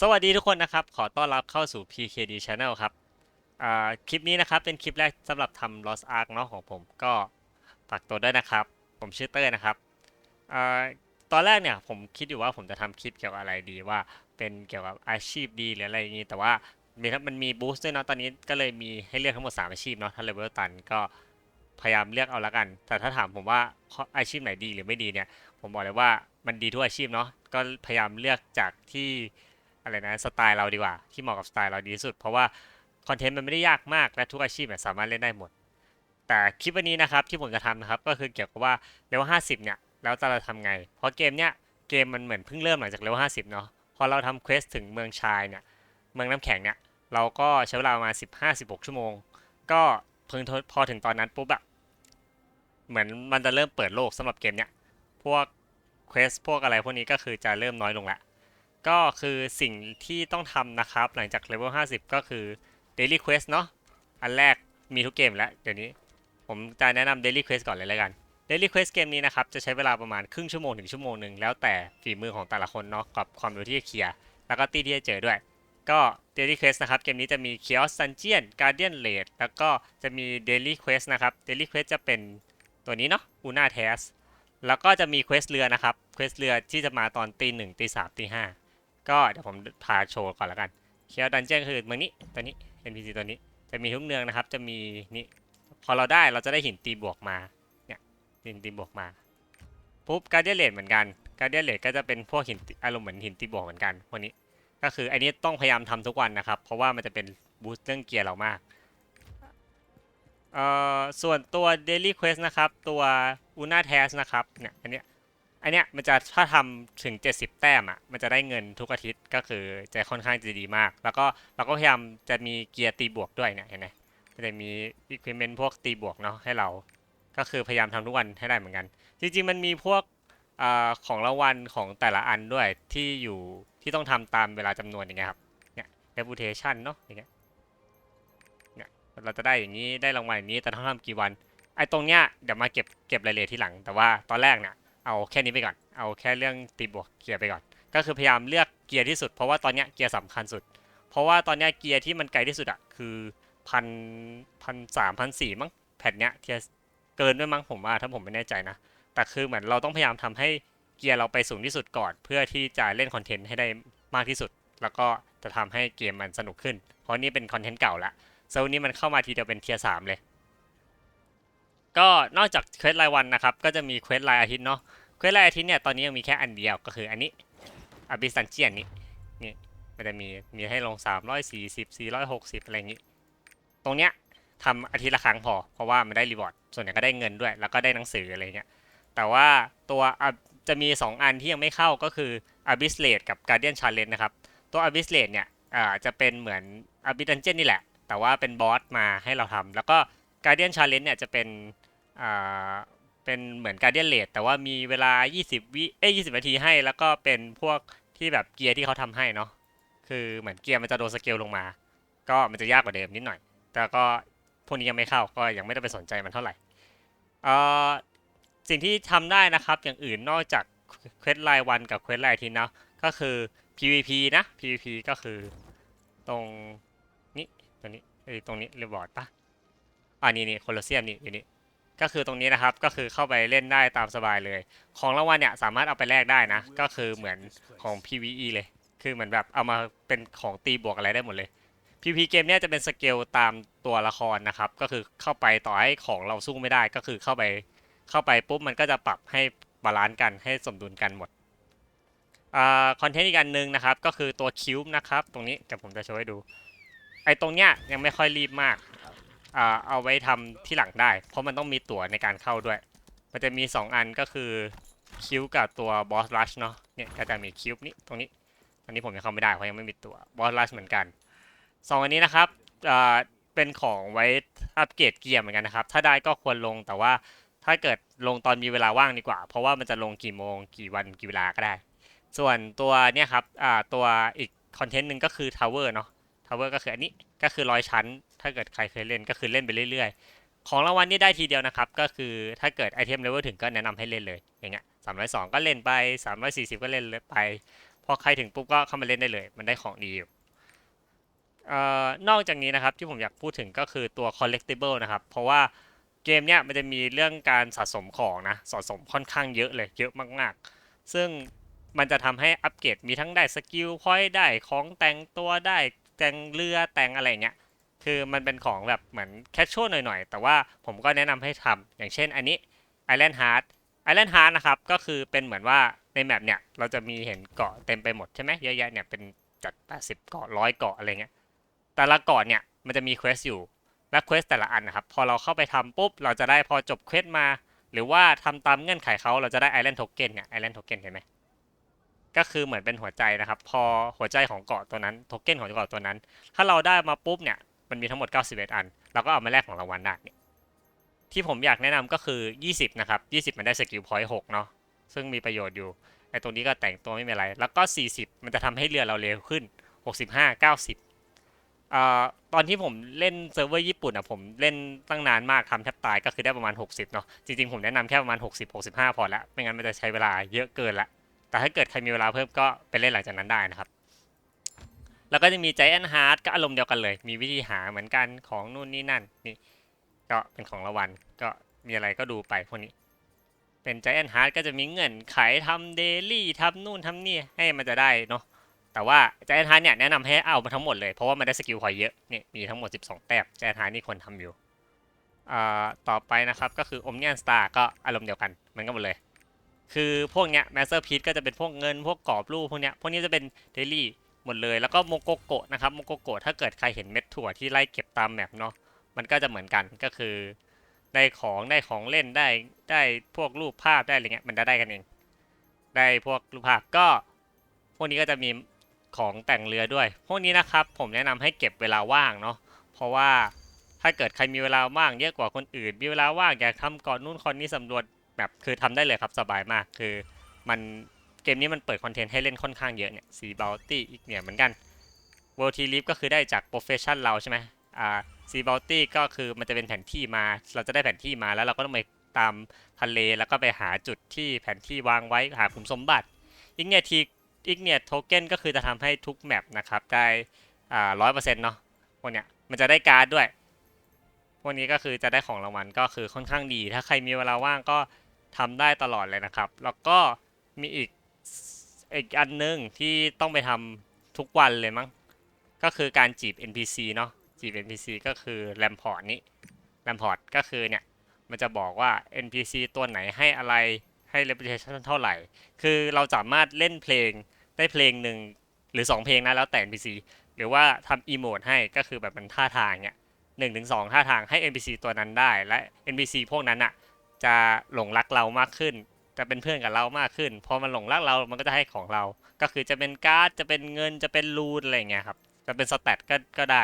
สวัสดีทุกคนนะครับ ขอต้อนรับเข้าสู่ PKD Channel ครับคลิปนี้นะครับเป็นคลิปแรกสำหรับทำ Lost Ark เนาะของผมก็ฝากตัวด้วยนะครับ ผมชื่อเต้ยนะครับอตอนแรกเนี่ยผมคิดอยู่ว่าผมจะทำคลิปเกี่ยวกับอะไรดีว่า เป็นเกี่ยวกับอาชีพดีหรืออะไรอย่างนี้ แต่ว่ามีทั้งมันมีบูสต์ด้วยเนาะตอนนี้ก็เลยมีให้เลือกทั้งหมด 3 อาชีพเนาะถ้าเลเวลตันก็พยายามเลือกเอาละกัน แต่ถ้าถามผมว่าอาชีพไหนดีหรือไม่ดีเนี่ย ผมบอกเลยว่ามันดีทุกอาชีพเนาะก็พยายามเลือกจากที่ อะไรนะสไตล์เราดีกว่า ที่เหมาะกับสไตล์เราดีที่สุด เพราะว่าคอนเทนต์มันไม่ได้ยากมากและทุกอาชีพเนี่ยสามารถเล่นได้หมด แต่คลิปวันนี้นะครับที่ผมจะทำนะครับก็คือเกี่ยวกับว่าเลเวล50 เนี่ยแล้วจะเราทำไง เพราะเกมเนี้ยเกมมันเหมือนเพิ่งเริ่มหลังจากเลเวล50 เนาะพอเราทำเควสถึงเมืองชายเนี่ยเมืองน้ำแข็งเนี่ยเราก็ใช้เวลาประมาณ15-16 ชั่วโมง ก็เพิ่งพอถึงตอนนั้นปุ๊บอะเหมือนมันจะเริ่มเปิดโลกสำหรับเกมเนี้ยพวกเควสพวกอะไรพวกนี้ก็คือจะเริ่มน้อยลงละ ก็คือสิ่งที่ต้องทำนะครับ หลังจากเลเวล50 ก็คือ Daily Quest เนาะอันแรกมีทุกเกมแล้ว เดี๋ยวนี้ ผมจะแนะนำ Daily Quest ก่อนเลยแล้วกัน Daily Quest เกมนี้นะครับ จะใช้เวลาประมาณครึ่งชั่วโมงถึงชั่วโมงหนึ่งแล้วแต่ฝีมือของแต่ละคนเนาะกับความรู้ที่จะเคลียร์แล้วก็ตีที่จะเจอด้วย ก็ Daily Quest นะครับ เกมนี้จะมี Chaos Dungeon Guardian Raid แล้วก็จะมี Daily Quest นะครับ Daily Quest จะเป็นตัวนี้เนาะ Una Task แล้วก็จะมีเควสเรือนะครับ เควสเรือที่จะมาตอนตีหนึ่งตีสามตีห้า ก็เดี๋ยวผมพาโชว์ก่อนแล้วกันเคียวดันเจี้ยนคือเมืองนี้ตัวนี้ NPC ตัวนี้ จะมีทุกเนืองนะครับ จะมีนี่พอเราได้เราจะได้หินตีบวกมาเนี่ยหินตีบวกมาปุ๊บการเดียเลดเหมือนกันการเดียเลดก็จะเป็นพวกหินอารมณ์เหมือนหินตีบวกเหมือนกันพวกนี้ก็คืออันนี้ต้องพยายามทำทุกวันนะครับ เพราะว่ามันจะเป็นบูสต์เรื่องเกียร์เรามากเอ่อส่วนตัว Daily Quest นะครับ ตัว Una Task นะครับเนี่ยอันเนี้ย อันเนี้ยมันจะถ้าทำถึง 70 แต้มอะมันจะได้เงินทุกอาทิตย์ก็คือจะค่อนข้างจะดีมาก แล้วก็เราก็พยายามจะมีเกียร์ตีบวกด้วยเนี่ยเห็นไหมมันจะมีอุปกรณ์พวกตีบวกเนาะให้เรา ก็คือพยายามทำทุกวันให้ได้เหมือนกัน จริง ๆ มันมีพวกอาของรางวัลของแต่ละอันด้วยที่อยู่ที่ต้องทำตามเวลาจำนวนอย่างเงี้ยครับเนี่ย reputation เนาะอย่างเงี้ยเนี่ยเราจะได้อย่างนี้ได้รางวัลอย่างนี้แต่ต้องทำกี่วันไอ้ตรงเนี้ยเดี๋ยวมาเก็บเก็บรายละเอียดทีหลัง แต่ว่าตอนแรกเนี่ย เอาแค่นี้ไปก่อน เอาแค่เรื่องตีบวกเกียร์ไปก่อน ก็คือพยายามเลือกเกียร์ที่สุด เพราะว่าตอนนี้เกียร์สำคัญสุด เพราะว่าตอนนี้เกียร์ที่มันไกลที่สุดอะคือพันพันสามพันสี่มั้งแผ่นเนี้ยเทียเกินด้วยมั้งผมว่าถ้าผมไม่แน่ใจนะ แต่คือเหมือนเราต้องพยายามทำให้เกียร์เราไปสูงที่สุดก่อน เพื่อที่จะเล่นคอนเทนต์ให้ได้มากที่สุด แล้วก็จะทำให้เกมมันสนุกขึ้น เพราะนี่เป็นคอนเทนต์เก่าละโซนนี้มันเข้ามาทีเดียวเป็นเทียร์สามเลย ก็นอกจากเควสรายวันนะครับ ก็จะมีเควสรายอาทิตย์เนาะเควสรายอาทิตย์เนี่ยตอนนี้ยังมีแค่อันเดียวก็คืออันนี้อบิสันเจียนนี่นี่มันจะมีมีให้ลง 340 460 อะไรอย่างนี้ ตรงเนี้ยทำอาทิตย์ละครั้งพอ เพราะว่ามันได้รีวอร์ดส่วนใหญ่ก็ได้เงินด้วย แล้วก็ได้หนังสืออะไรเงี้ยแต่ว่าตัวจะมี 2 อันที่ยังไม่เข้าก็คือ Abyss Raid กับ Guardian Challenge นะครับ ตัว Abyss Raid เนี่ยอ่าจะเป็นเหมือน Abyss Dungeon นี่แหละ แต่ว่าเป็นบอสมาให้เราทำแล้วก็ Guardian Challenge เนี่ยจะเป็นอ่าเป็นเหมือนการเดียนเลดแต่ว่ามีเวลา 20 วิเอ้ย20 นาทีให้ แล้วก็เป็นพวกที่แบบเกียร์ที่เขาทำให้เนาะคือเหมือนเกียร์มันจะโดนสเกลลงมา ก็มันจะยากกว่าเดิมนิดหน่อย แต่ก็พวกนี้ยังไม่เข้าก็ยังไม่ได้ไปสนใจมันเท่าไหร่เอ่อสิ่งที่ทำได้นะครับอย่างอื่นนอกจากเควสรายวันกับเควสรายอาทิตย์เนาะก็คือ PVP นะ PVP ก็คือตรงนี้ตรงนี้เอ้ยตรงนี้เรียบอร์ดปะ อ่านี่นี่โคลอเซียมนี่อยู่นี่ก็คือตรงนี้นะครับก็คือเข้าไปเล่นได้ตามสบายเลย ของรางวัลเนี่ยสามารถเอาไปแลกได้นะ ก็คือเหมือนของ PVE เลย คือเหมือนแบบเอามาเป็นของตีบวกอะไรได้หมดเลย PVP เกมเนี่ยจะเป็นสเกลตามตัวละครนะครับ ก็คือเข้าไปต่อให้ของเราสู้ไม่ได้ก็คือเข้าไปเข้าไปปุ๊บมันก็จะปรับให้บาลานซ์กันให้สมดุลกันหมดคอนเทนต์อีกอันหนึ่งนะครับ ก็คือตัวคิวบ์นะครับ ตรงนี้เดี๋ยวผมจะโชว์ให้ดู ไอ้ตรงเนี้ยยังไม่ค่อยรีบมาก อ่าเอาไว้ทำที่หลังได้ เพราะมันต้องมีตั๋วในการเข้าด้วย มันจะมี 2 อันก็คือคิวกับตัวบอสรัชเนาะเนี่ยก็จะมีคิวนี้ตรงนี้ อันนี้ผมยังเข้าไม่ได้เพราะยังไม่มีตั๋วบอสรัชเหมือนกัน2อันนี้นะครับอ่าเป็นของไว้อัปเกรดเกียร์เหมือนกันนะครับ ถ้าได้ก็ควรลงแต่ว่าถ้าเกิดลงตอนมีเวลาว่างดีกว่า เพราะว่ามันจะลงกี่โมงกี่วันกี่เวลาก็ได้ ส่วนตัวเนี่ยครับอ่าตัวอีกคอนเทนต์หนึ่งก็คือทาวเวอร์เนาะทาวเวอร์ก็คืออันนี้ก็คือร้อยชั้น ถ้าเกิดใครเคยเล่นก็คือเล่นไปเรื่อยๆ ของรางวัลนี่ได้ทีเดียวนะครับ ก็คือถ้าเกิดไอเทมเลเวลถึงก็แนะนำให้เล่นเลย อย่างเงี้ยสามร้อยสองก็เล่นไปสามร้อยสี่สิบก็เล่นไป พอใครถึงปุ๊บก็เข้ามาเล่นได้เลย มันได้ของดีอยู่เอ่อนอกจากนี้นะครับที่ผมอยากพูดถึงก็คือตัว collectible นะครับ เพราะว่าเกมเนี้ยมันจะมีเรื่องการสะสมของนะสะสมค่อนข้างเยอะเลยเยอะมากๆ ซึ่งมันจะทำให้อัปเกรดมีทั้งได้สกิลพอยต์ได้ของแต่งตัวได้แต่งเรือแต่งอะไรเงี้ย คือมันเป็นของแบบเหมือนแคชชวลหน่อยๆ แต่ว่าผมก็แนะนำให้ทำอย่างเช่นอันนี้ Island Heart Island Heart นะครับ ก็คือเป็นเหมือนว่าในแมปเนี่ย เราจะมีเห็นเกาะเต็มไปหมดใช่ไหมเยอะแยะเนี่ยเป็นจัด 80 เกาะร้อยเกาะอะไรเงี้ย แต่ละเกาะเนี่ยมันจะมีเควสอยู่ และเควสแต่ละอันนะครับ พอเราเข้าไปทำปุ๊บ เราจะได้พอจบเควสมา หรือว่าทำตามเงื่อนไขเขาเราจะได้ Island Token เนี่ย Island Token เห็นไหมก็คือเหมือนเป็นหัวใจนะครับ พอหัวใจของเกาะตัวนั้นโทเก้นของเกาะตัวนั้น ถ้าเราได้มาปุ๊บเนี่ย มันมีทั้งหมด 91 อัน เราก็เอามาแลกของรางวัลได้เนี่ยที่ผมอยากแนะนำก็คือ 20 นะครับ 20 มันได้สกิลพอยต์6เนาะ ซึ่งมีประโยชน์อยู่ ไอ้ตรงนี้ก็แต่งตัวไม่เป็นไร แล้วก็ 40 มันจะทำให้เรือเราเร็วขึ้น 65 90อ่าตอนที่ผมเล่นเซิร์ฟเวอร์ญี่ปุ่นอะผมเล่นตั้งนานมากทำแทบตายก็คือได้ประมาณ 60 เนาะ จริงๆ ผมแนะนำแค่ประมาณ 60 65 พอละ ไม่งั้นมันจะใช้เวลาเยอะเกินละ แต่ถ้าเกิดใครมีเวลาเพิ่มก็ไปเล่นหลังจากนั้นได้นะครับ แล้วก็จะมี Giant Heart ก็อารมณ์เดียวกันเลย มีวิธีหาเหมือนกันของนู่นนี่นั่นนี่ก็เป็นของรางวัลก็มีอะไรก็ดูไปพวกนี้ เป็น Giant Heart ก็จะมีเงินขายทำเดลี่ทำนู่นทำนี่ให้มันจะได้เนาะแต่ว่า Giant Heart เนี่ยแนะนำให้เอามาทั้งหมดเลยเพราะว่ามันได้สกิลพอยเยอะนี่มีทั้งหมด 12 แต้ม Giant Heart นี่คนทำอยู่อ่าต่อไปนะครับก็คือ Omnian Star ก็อารมณ์เดียวกันเหมันก็หมดเลย คือพวกเนี้ย Master Piece ก็จะเป็นพวกเงินพวกกรอบรูปพวกเนี้ยพวกนี้จะเป็นเดลี่ หมดเลยแล้วก็โมโกโกะนะครับโมโกโกะถ้าเกิดใครเห็นเม็ดถั่วที่ไล่เก็บตามแมปเนาะมันก็จะเหมือนกันก็คือได้ของได้ของเล่นได้ได้พวกรูปภาพได้อะไรเงี้ยมันจะได้กันเอง ได้พวกรูปภาพก็ พวกนี้ก็จะมีของแต่งเรือด้วย พวกนี้นะครับผมแนะนำให้เก็บเวลาว่างเนาะเพราะว่าถ้าเกิดใครมีเวลาว่างเยอะกว่าคนอื่น มีเวลาว่างอยากทำก่อนนู่นก่อนนี้สำรวจแบบคือทำได้เลยครับสบายมากคือมัน เกมนี้มันเปิดคอนเทนต์ให้เล่นค่อนข้างเยอะเนี่ยซีบัลตี้อีกเนี่ยเหมือนกัน World t r i p ก็คือได้จากโปรเฟชชั่นเราใช่ไหมอ่าซีบัลตี้ก็คือมันจะเป็นแผนที่มา เราจะได้แผนที่มาแล้วเราก็ต้องไปตามทะเลแล้วก็ไปหาจุดที่แผนที่วางไว้หาขุมสมบัติอีกเนี่ยทีอีกเนี่ยโทเก้นก็คือจะทำให้ทุกแมปนะครับได้อ่าร้อยเปอร์เซ็นต์เนาะพวกเนี้ยมันจะได้การ์ดด้วยพวกนี้ก็คือจะได้ของรางวัลก็คือค่อนข้างดี ถ้าใครมีเวลาว่างก็ทำได้ตลอดเลยนะครับ แล้วก็มีอีก อีกอันหนึงที่ต้องไปทำทุกวันเลยมั้ง ก็คือการจีบ NPC เนาะจีบ NPC ก็คือแรมพอร์ตนี้แรมพอร์ตก็คือเนี่ย มันจะบอกว่า NPC ตัวไหนให้อะไรให้ reputation เท่าไหร่ คือเราสามารถเล่นเพลงได้เพลงหนึ่งหรือ 2 เพลงนะแล้วแต่ NPC หรือว่าทำอีโมดให้ก็คือแบบมันท่าทางเนี่ยหนึ่งถึงสองท่าทางให้ NPC ตัวนั้นได้และ NPC พวกนั้นอะจะหลงรักเรามากขึ้น จะเป็นเพื่อนกับเรามากขึ้น พอมันหลงรักเรา มันก็จะให้ของเรา ก็คือจะเป็นการ์ด จะเป็นเงิน จะเป็นรูนอะไรเงี้ยครับ จะเป็นสแตทก็ ก็ได้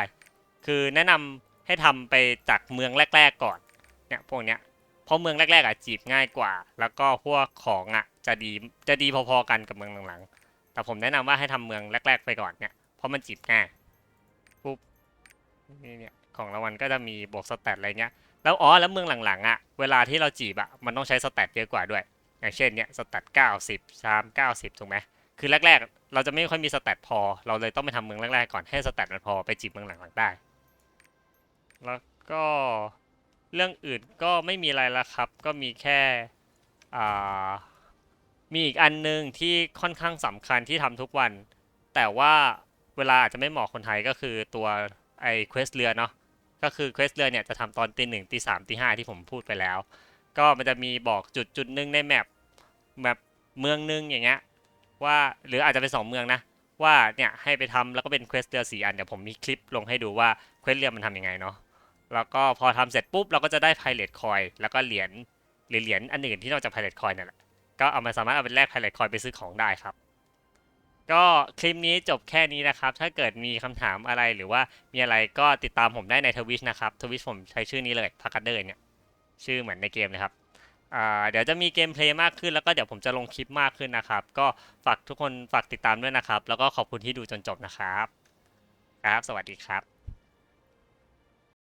คือแนะนำให้ทำไปจากเมืองแรก ๆก่อน เนี่ยพวกเนี้ย เพราะเมืองแรกๆอะจีบง่ายกว่า แล้วก็พวกของอะจะดี จะดีพอๆกันกับเมืองหลังๆ แต่ผมแนะนำว่าให้ทำเมืองแรก ๆ ไปก่อนเนี่ย เพราะมันจีบง่าย ปุ๊บ นี่เนี่ยของรางวัลก็จะมีบวกสแตทอะไรเงี้ย แล้วอ๋อ แล้วเมืองหลังๆอะ เวลาที่เราจีบอะ มันต้องใช้สแตทเยอะกว่าด้วย อย่างเช่นเนี่ยสแตท90ชาม90ถูกไหมคือแรก ๆ เราจะไม่ค่อยมีสแตทพอ เราเลยต้องไปทำเมืองแรกๆก่อนให้สแตทมันพอไปจีบเมืองหลังๆได้ แล้วก็เรื่องอื่นก็ไม่มีอะไรละครับ ก็มีแค่อ่ามีอีกอันหนึงที่ค่อนข้างสำคัญที่ทำทุกวัน แต่ว่าเวลาอาจจะไม่เหมาะคนไทยก็คือตัวไอ้เควสเรือเนาะก็คือเควสเรือเนี่ยจะทำตอนตีหนึ่งตีสามตีห้าที่ผมพูดไปแล้ว ก็มันจะมีบอกจุดจุดหนึ่งในแมปแมปเมืองนึงอย่างเงี้ยว่าหรืออาจจะเป็นสองเมืองนะว่าเนี่ยให้ไปทำแล้วก็เป็นเควสเรือสี่อันเดี๋ยวผมมีคลิปลงให้ดูว่าเควสเรือมันทำยังไงเนาะแล้วก็พอทำเสร็จปุ๊บเราก็จะได้ไพเรตคอยแล้วก็เหรียญหรือเหรียญอันอื่นที่นอกจากไพเรตคอยนั่นแหละก็เอามาสามารถเอาไปแลกไพเรตคอยไปซื้อของได้ครับ ก็คลิปนี้จบแค่นี้นะครับ ถ้าเกิดมีคำถามอะไรหรือว่ามีอะไรก็ติดตามผมได้ในทวิชนะครับทวิชผมใช้ชื่อนี้เลยพักกันเดอร์เนี่ย ชื่อเหมือนในเกมเลยครับเดี๋ยวจะมีเกมเพลย์มากขึ้นแล้วก็เดี๋ยวผมจะลงคลิปมากขึ้นนะครับ ก็ฝากทุกคนฝากติดตามด้วยนะครับ แล้วก็ขอบคุณที่ดูจนจบนะครับ ครับ สวัสดีครับ